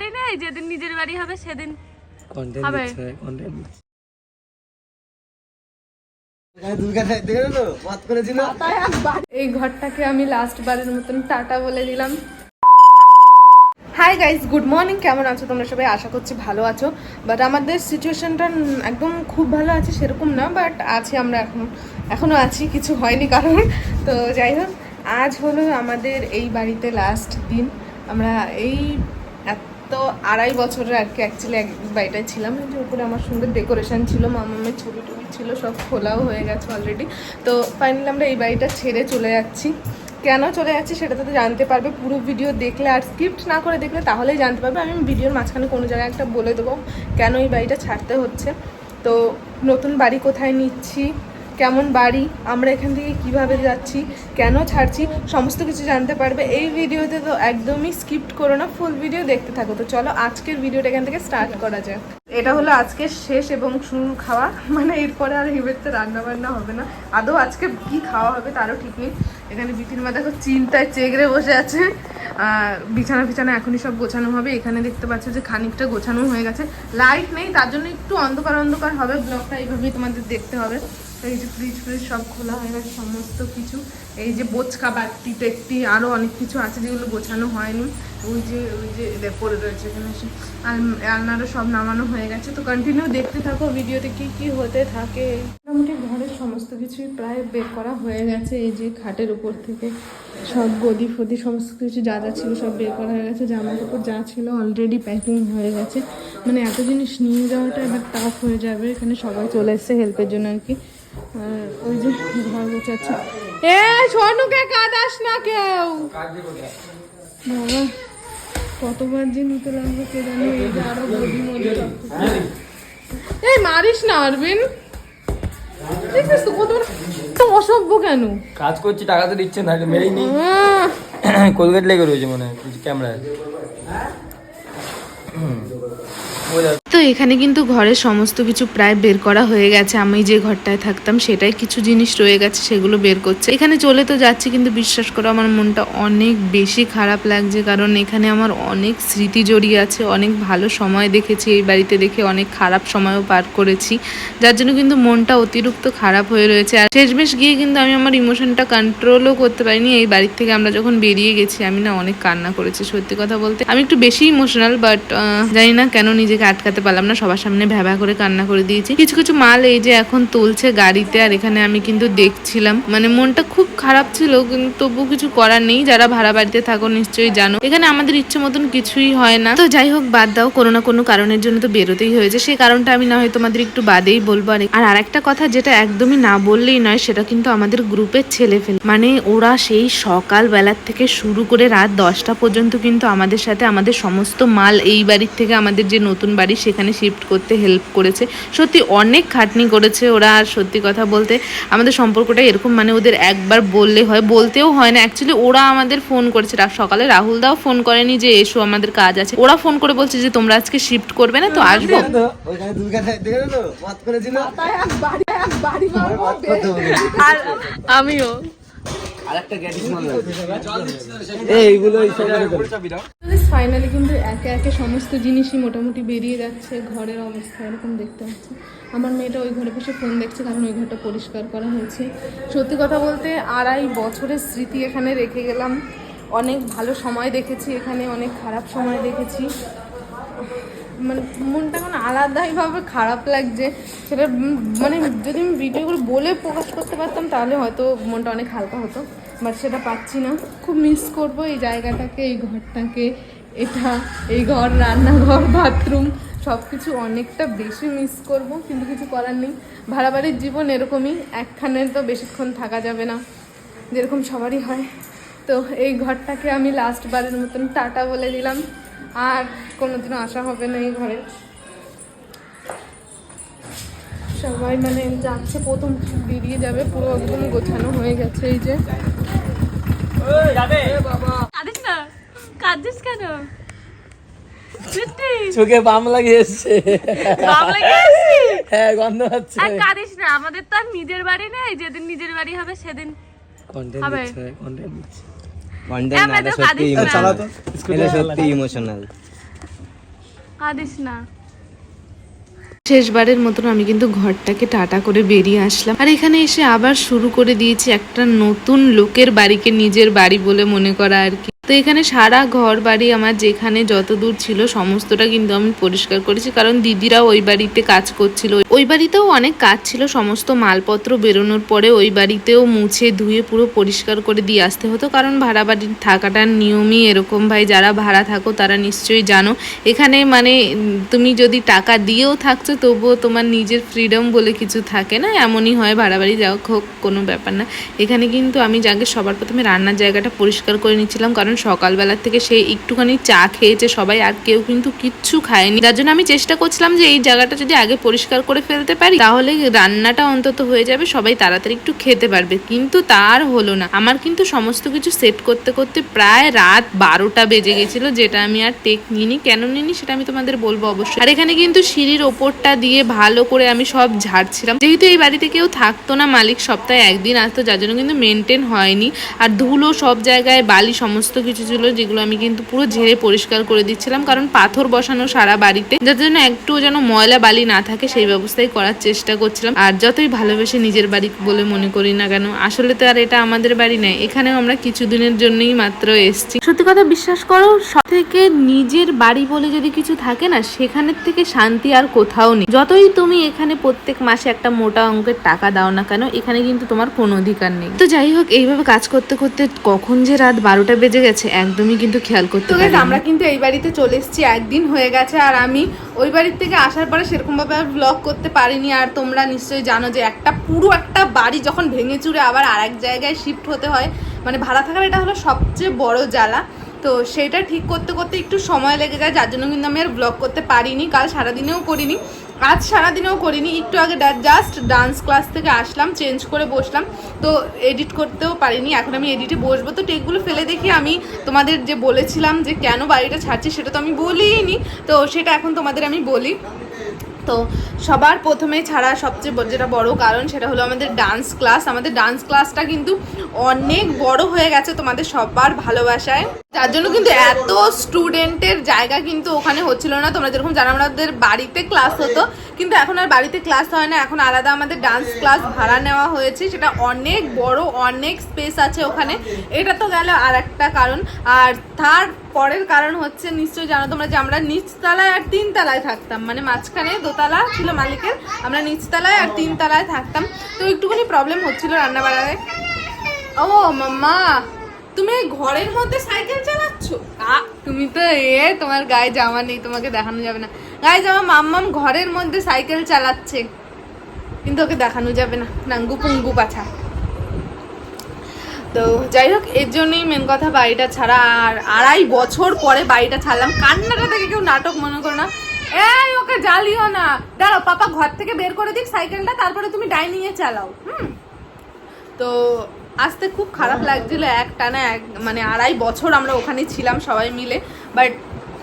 বাড়ি নেই যেদিন নিজের বাড়ি হবে সেদিন হবে। এই ঘরটাকে আমি লাস্ট বারের মতন টাটা বলে দিলাম। হাই গাইস গুড মর্নিং কেমন আছো তোমরা সবাই? আশা করছি ভালো আছো। বাট আমাদের সিচুয়েশনটা একদম খুব ভালো আছে সেরকম না বাট আছি আমরা এখন। এখনও আছি কিছু হয়নি কারণ। তো যাই হোক আজ হলো আমাদের এই বাড়িতে লাস্ট দিন। আমরা এই এত আড়াই বছরের আর কি অ্যাকচুয়ালি এক বাড়িটায় ছিলাম যে উপরে আমার সুন্দর ডেকোরেশন ছিল, মামামের ছবি টবি ছিল, সব খোলাও হয়ে গেছে অলরেডি তো ফাইনালি আমরা এই বাড়িটা ছেড়ে চলে যাচ্ছি। কেন চলে যাচ্ছি সেটা তো জানতে পারবে, পুরো ভিডিও দেখলে আর স্কিপ্ট না করে দেখলে তাহলেই জানতে পারবে। আমি ভিডিওর মাঝখানে কোনো জায়গায় একটা বলে দেবো কেন এই বাড়িটা ছাড়তে হচ্ছে। তো নতুন বাড়ি কোথায় নিচ্ছি কেমন বাড়ি, আমরা এখান থেকে কীভাবে যাচ্ছি, কেন ছাড়ছি, সমস্ত কিছু জানতে পারবে এই ভিডিওতে, তো একদমই স্কিপ্ট করো না ফুল ভিডিও দেখতে থাকো। তো চলো আজকের ভিডিওটা এখান থেকে স্টার্ট করা যাক। এটা হলো আজকের শেষ এবং শুরু খাওয়া মানে এরপরে আর হিবেতে রান্না বান্না হবে না। আদৌ আজকে কি খাওয়া হবে তারও ঠিক নেই। এখানে বিপিন মা দেখো চিন্তায় চেগড়ে বসে আছে। বিছানা ফিছানা এখনই সব গোছানো হবে। এখানে দেখতে পাচ্ছ যে খানিকটা গোছানো হয়ে গেছে। লাইট নেই, তার জন্য একটু অন্ধকার অন্ধকার হবে। ব্লগটা এইভাবেই তোমাদের দেখতে হবে। এই যে ফ্রিজ ফ্রিজ সব খোলা হয়ে গেছে সমস্ত কিছু, এই যে বোচকা বাটি টেকটি আরও অনেক কিছু আছে যেগুলো গোছানো হয়নি। ওই যে ওই যে পড়ে রয়েছে এখানে এসে। আল- আলনারও সব নামানো হয়ে গেছে, তো কন্টিনিউ দেখতে থাকো ভিডিওতে কি কি হতে থাকে। মোটামুটি ঘরের সমস্ত কিছুই প্রায় বের করা হয়ে গেছে। এই যে খাটের উপর থেকে সব গদি ফদি সমস্ত কিছু যা যা ছিল সব বের করা হয়ে গেছে। জামা কাপড় যা ছিল অলরেডি প্যাকিং হয়ে গেছে। মানে এত জিনিস নিয়ে যাওয়াটা এবার টাফ হয়ে যাবে। এখানে সবাই চলে এসছে হেল্পের জন্য আর কি। আর ওই যে ঘর গোছাচ্ছে। এ সোনুকে কাঁদাস না কেউ? বাবা, কতবার যে নিতে লাগবে কে জানে এই যে আরও গদি মদি এই মারিস না আরবিন দেখিস তো কত অসভ্য কেন? কাজ করছি টাকা তো দিচ্ছে না মেরেই নি আহ, লেগে রয়েছে মনে হয় ক্যামেরায়। তো এখানে কিন্তু ঘরের সমস্ত কিছু প্রায় বের করা হয়ে গেছে। আমি যে ঘরটায় থাকতাম সেটাই কিছু জিনিস রয়ে গেছে, সেগুলো বের করছে। এখানে চলে তো যাচ্ছি, কিন্তু বিশ্বাস করো আমার মনটা অনেক বেশি খারাপ লাগছে, কারণ এখানে আমার অনেক স্মৃতি জড়িয়ে আছে, অনেক ভালো সময় দেখেছি, এই বাড়িতে দেখে অনেক খারাপ সময়ও পার করেছি, যার জন্য কিন্তু মনটা অতিরিক্ত খারাপ হয়ে রয়েছে। আর শেষমেশ গিয়ে কিন্তু আমি আমার ইমোশনটা কন্ট্রোলও করতে পারিনি। এই বাড়ির থেকে আমরা যখন বেরিয়ে গেছি, আমি না অনেক কান্না করেছি, সত্যি কথা বলতে। আমি একটু বেশি ইমোশনাল বাট জানি না কেন নিজেকে আটকাতে পারলাম না, সবার সামনে ভ্যাভা করে কান্না করে দিয়েছি। কিছু কিছু মাল এই যে এখন তুলছে গাড়িতে, আর এখানে আমি কিন্তু দেখছিলাম। মানে মনটা খুব খারাপ ছিল, কিন্তু তবু কিছু করার নেই। যারা ভাড়া বাড়িতে থাকো নিশ্চয়ই জানো। এখানে আমাদের ইচ্ছে মতন কিছুই হয় না। তো যাই হোক, বাদ দাও, কোনো না কোনো কারণের জন্য তো বেরোতেই হয়েছে। সেই কারণটা আমি না হয় তোমাদের একটু বাদেই বলব। আর আর আরেকটা কথা যেটা একদমই না বললেই নয়, সেটা কিন্তু আমাদের গ্রুপের ছেলে ফেলে মানে ওরা সেই সকাল বেলার থেকে শুরু করে রাত দশটা পর্যন্ত কিন্তু আমাদের সাথে আমাদের সমস্ত মাল এই বাড়ির থেকে আমাদের যে নতুন বাড়ি, সেখানে শিফট করতে হেল্প করেছে। সত্যি অনেক খাটনি করেছে ওরা। আর সত্যি কথা বলতে, আমাদের সম্পর্কটা এরকম মানে ওদের একবার বললে হয় বলতেও হয় না। অ্যাকচুয়ালি ওরা আমাদের ফোন করেছে। রা- সকালে রাহুল দাও ফোন করেনি যে এসো আমাদের কাজ আছে। ওরা ফোন করে বলছে যে তোমরা আজকে শিফট করবে না? তো আসব। আমিও। ফাইনালি কিন্তু একে একে সমস্ত জিনিসই মোটামুটি বেরিয়ে যাচ্ছে ঘরের অবস্থা এরকম দেখতে পাচ্ছি আমার মেয়েটা ওই ঘরে বসে ফোন দেখছে কারণ ওই ঘরটা পরিষ্কার করা হয়েছে। সত্যি কথা বলতে আড়াই বছরের স্মৃতি এখানে রেখে গেলাম। অনেক ভালো সময় দেখেছি এখানে অনেক খারাপ সময় দেখেছি। মানে মনটা এখন আলাদাইভাবে খারাপ লাগছে। সেটা মানে যদি আমি ভিডিওগুলো বলে প্রকাশ করতে পারতাম, তাহলে হয়তো মনটা অনেক হালকা হতো। বাট সেটা পাচ্ছি না। খুব মিস করব এই জায়গাটাকে, এই ঘরটাকে, এটা, এই ঘর, রান্নাঘর বাথরুম সব কিছু অনেকটা বেশি মিস করব, কিন্তু কিছু করার নেই। ভাড়া বাড়ির জীবন এরকমই একখানে তো বেশিক্ষণ থাকা যাবে না, যেরকম সবারই হয়। তো এই ঘরটাকে আমি লাস্ট বারের মতন টাটা বলে দিলাম। আর কোনোদিনও আসা হবে না এই ঘরে। সবাই মানে যাচ্ছে প্রথম বেরিয়ে যাবে পুরো একদম গোছানো হয়ে গেছে এই যে। কাঁদিস না কাঁদিস কেন? চোখে বাম লাগে এসছে বাপ লেগে আসছিস? হ্যাঁ গন্ধ আর কাঁদিস না আমাদের তো আর নিজের বাড়ি নেই যেদিন নিজের বাড়ি হবে সেদিন কন্টেন্ট হবে। কন্টেন্ট কন্টেন্ট না এটা সত্যি ইমোশনাল এটা সত্যি ইমোশনাল কাঁদিস না। শেষবারের মতন আমি কিন্তু ঘরটাকে টাটা করে বেরিয়ে আসলাম। আর এখানে এসে আবার শুরু করে দিয়েছি একটা নতুন লোকের বাড়িকে নিজের বাড়ি বলে মনে করা আর কি। তো এখানে সারা ঘর বাড়ি আমার যেখানে যত দূর ছিল, সমস্তটা কিন্তু আমি পরিষ্কার করেছি। কারণ দিদিরা ওই বাড়িতে কাজ করছিল। ওই বাড়িতেও অনেক কাজ ছিল, সমস্ত মালপত্র বেরোনোর পরে ওই বাড়িতেও মুছে ধুয়ে পুরো পরিষ্কার করে দিয়ে আসতে হতো। কারণ ভাড়া বাড়ির থাকাটার নিয়মই এরকম। ভাই, যারা ভাড়া থাকো, তারা নিশ্চয়ই জানো। এখানে মানে তুমি যদি টাকা দিয়েও থাকছো, তবুও তোমার নিজের ফ্রিডম বলে কিছু থাকে না। এমনই হয়, ভাড়া বাড়ি যাওয়া হোক, কোনো ব্যাপার না। এখানে কিন্তু আমি যাকে সবার প্রথমে রান্নার জায়গাটা পরিষ্কার করে নিচ্ছিলাম। কারণ সকালবেলার থেকে সে একটুখানি চা খেয়েছে সবাই, আর কেউ কিন্তু কিচ্ছু খায়নি। যার জন্য আমি চেষ্টা করছিলাম যে এই জায়গাটা যদি আগে পরিষ্কার করে ফেলতে পারি, তাহলে রান্নাটা অন্তত হয়ে যাবে, সবাই তাড়াতাড়ি একটু খেতে পারবে। কিন্তু তার হলো না। আমার কিন্তু সমস্ত কিছু সেট করতে করতে প্রায় রাত বারোটা বেজে গেছিল, যেটা আমি আর টেক নিইনি। কেন নিইনি সেটা আমি তোমাদের বলব অবশ্যই। আর এখানে কিন্তু সিঁড়ির ওপরটা দিয়ে ভালো করে আমি সব ঝাড়ছিলাম। যেহেতু এই বাড়িতে কেউ থাকতো না, মালিক সপ্তাহে একদিন আসতো, যার জন্য কিন্তু মেনটেন হয়নি। আর ধুলো সব জায়গায়, বালি সমস্ত কিছু ছিল যেগুলো আমি কিন্তু পুরো ঝেড়ে পরিষ্কার করে দিচ্ছিলাম। কারণ পাথর বসানো সারা বাড়িতে যার জন্য একটু যেন ময়লা বালি না থাকে সেই ব্যবস্থাই করার চেষ্টা করছিলাম। আর যতই ভালোবেসে নিজের বাড়ি বলে মনে করি না কেন আসলে তো আর এটা আমাদের বাড়ি নয়। এখানেও আমরা কিছুদিনের জন্যই মাত্র এসেছি। সত্যি কথা বিশ্বাস করো সব থেকে নিজের বাড়ি বলে যদি কিছু থাকে না সেখানের থেকে শান্তি আর কোথাও নেই। যতই তুমি এখানে প্রত্যেক মাসে একটা মোটা অঙ্কের টাকা দাও না কেন এখানে কিন্তু তোমার কোনো অধিকার নেই। তো যাই হোক এইভাবে কাজ করতে করতে কখন যে রাত বারোটা বেজে গেছে একদমই কিন্তু খেয়াল করতে পারি আমরা কিন্তু এই বাড়িতে চলে এসেছি একদিন হয়ে গেছে আর আমি ওই বাড়ির থেকে আসার পরে সেরকম ভাবে আর ব্লগ করতে পারিনি আর তোমরা নিশ্চয়ই জানো যে একটা পুরো একটা বাড়ি যখন ভেঙে চুরে আবার আরেক এক জায়গায় শিফট হতে হয় মানে ভাড়া থাকার এটা হলো সবচেয়ে বড় জ্বালা। তো সেটা ঠিক করতে করতে একটু সময় লেগে যায়, যার জন্য কিন্তু আমি আর ব্লগ করতে পারিনি, কাল সারাদিনেও করিনি। আজ সারাদিনেও করিনি, একটু আগে জাস্ট ডান্স ক্লাস থেকে আসলাম চেঞ্জ করে বসলাম, তো এডিট করতেও পারিনি, এখন আমি এডিটে বসবো। তো টেকগুলো ফেলে দেখি, আমি তোমাদের যে বলেছিলাম যে কেন বাড়িটা ছাড়ছি, সেটা তো আমি বলিনি তো সেটা এখন তোমাদের আমি বলি। তো সবার প্রথমে ছাড়া সবচেয়ে যেটা বড় কারণ সেটা হলো আমাদের ডান্স ক্লাস আমাদের ডান্স ক্লাসটা কিন্তু অনেক বড় হয়ে গেছে তোমাদের সবার ভালোবাসায়। যার জন্য কিন্তু এত স্টুডেন্টের জায়গা কিন্তু ওখানে হচ্ছিল না। তোমরা যেরকম জানো আমাদের বাড়িতে ক্লাস হতো, কিন্তু এখন আর বাড়িতে ক্লাস হয় না। এখন আলাদা আমাদের ডান্স ক্লাস ভাড়া নেওয়া হয়েছে। সেটা অনেক বড়, অনেক স্পেস আছে ওখানে। এটা তো গেল আর একটা কারণ। আর তার পরের কারণ হচ্ছে, নিশ্চয়ই জানো তোমরা, যে আমরা নিচতলায় আর তিনতলায় থাকতাম। মানে মাঝখানে দোতলা ছিল মালিকের। আমরা নিচতলায় আর তিনতলায় থাকতাম। তো একটুখানি প্রবলেম হচ্ছিল রান্না বাড়ায় ও মাম্মা, তুমি ঘরের মধ্যে সাইকেল চালাচ্ছ? তুমি তো এ, তোমার গায়ে জামা নেই, তোমাকে দেখানো যাবে না। গায়ে জামা মাম্মাম ঘরের মধ্যে সাইকেল চালাচ্ছে। কিন্তু ওকে দেখানো যাবে না, নাঙ্গু পুঙ্গু পাছা। তো যাই হোক, এর জন্যই মেন কথা বাড়িটা ছাড়া। আর আড়াই বছর পরে বাড়িটা ছাড়লাম। কান্নাটা থেকে কেউ নাটক মনে করো না। এই, ওকে জ্বালিও না। দাঁড়াও, পাপা ঘর থেকে বের করে দিক সাইকেলটা, তারপরে তুমি ডাইনিং এ চালাও, হুম? তো আসতে খুব খারাপ লাগছিল এক টানা এক মানে আড়াই বছর আমরা ওখানে ছিলাম সবাই মিলে, বাট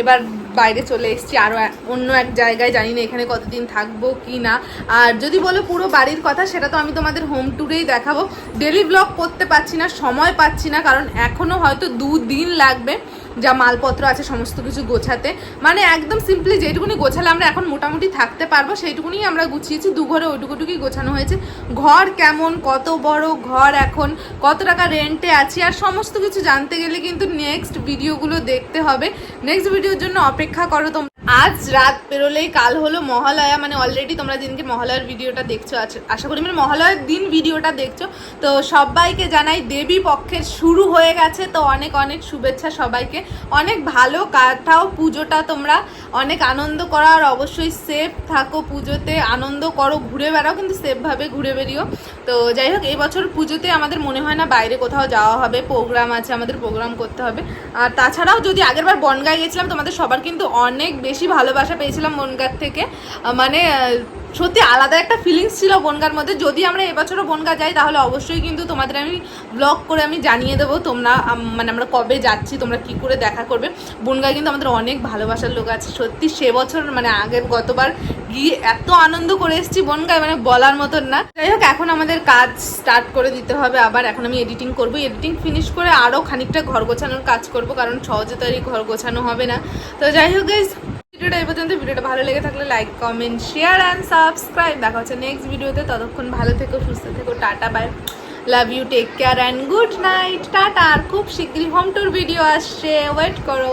এবার বাইরে চলে এসেছি আরও অন্য এক জায়গায়, জানি না এখানে কতদিন থাকব, কি না। আর যদি বলো পুরো বাড়ির কথা, সেটা তো আমি তোমাদের হোম ট্যুরেই দেখাবো। ডেলি ব্লগ করতে পারছি না, সময় পাচ্ছি না, কারণ এখনও হয়তো দু দিন লাগবে যা মালপত্র আছে, সমস্ত কিছু গোছাতে। মানে একদম সিম্পলি যেটুকুনি গোছালে আমরা এখন মোটামুটি থাকতে পারব সেইটুকুনি আমরা গুছিয়েছি। দু ঘরে ওইটুকুটুকুই গোছানো হয়েছে। ঘর কেমন, কত বড় ঘর এখন, কত টাকা রেন্টে আছি, আর সমস্ত কিছু জানতে গেলে কিন্তু নেক্সট ভিডিওগুলো দেখতে হবে। নেক্সট ভিডিওর জন্য অপেক্ষা করো তোমরা। আজ রাত পেরোলেই কাল হলো মহালয়া মানে অলরেডি তোমরা দিনকে মহালয়ার ভিডিওটা দেখছ আশা করি মানে মহালয়ার দিন ভিডিওটা দেখছ, তো সবাইকে জানাই দেবী পক্ষের শুরু হয়ে গেছে, তো অনেক অনেক শুভেচ্ছা সবাইকে। অনেক ভালো কাটাও পুজোটা তোমরা, অনেক আনন্দ করো, আর অবশ্যই সেফ থাকো পুজোতে, আনন্দ করো, ঘুরে বেড়াও, কিন্তু সেফভাবে ঘুরে বেরিও। তো যাই হোক এই বছর পুজোতে আমাদের মনে হয় না বাইরে কোথাও যাওয়া হবে প্রোগ্রাম আছে, আমাদের প্রোগ্রাম করতে হবে। আর তাছাড়াও যদি আগেরবার বনগায় গেছিলাম, তোমাদের সবার কিন্তু অনেক বেশি ভালোবাসা পেয়েছিলাম বনগার থেকে। মানে সত্যি আলাদা একটা ফিলিংস ছিল বনগার মধ্যে। যদি আমরা এবছরও বনগা যাই তাহলে অবশ্যই কিন্তু তোমাদের আমি ব্লগ করে আমি জানিয়ে দেবো তোমরা মানে আমরা কবে যাচ্ছি তোমরা কি করে দেখা করবে। বনগায় কিন্তু আমাদের অনেক ভালোবাসার লোক আছে। সত্যি সে বছর মানে আগের গতবার গিয়ে এত আনন্দ করে এসেছি বনগায় মানে বলার মতন না। যাই হোক এখন আমাদের কাজ স্টার্ট করে দিতে হবে আবার। এখন আমি এডিটিং করব। এডিটিং ফিনিশ করে আরও খানিকটা ঘর গোছানোর কাজ করব কারণ সহজে তো আর এই ঘর গোছানো হবে না। তো যাই হোক guys, ভিডিওটা এই পর্যন্ত ভিডিওটা ভালো লেগে থাকলে like comment share and subscribe দেখা হচ্ছে নেক্সট ভিডিওতে। ততক্ষণ ভালো থেকো, সুস্থ থেকো, tata bye love you take care and good night tata, আর খুব শীঘ্রই হোম টুর ভিডিও আসছে। ওয়েট করো।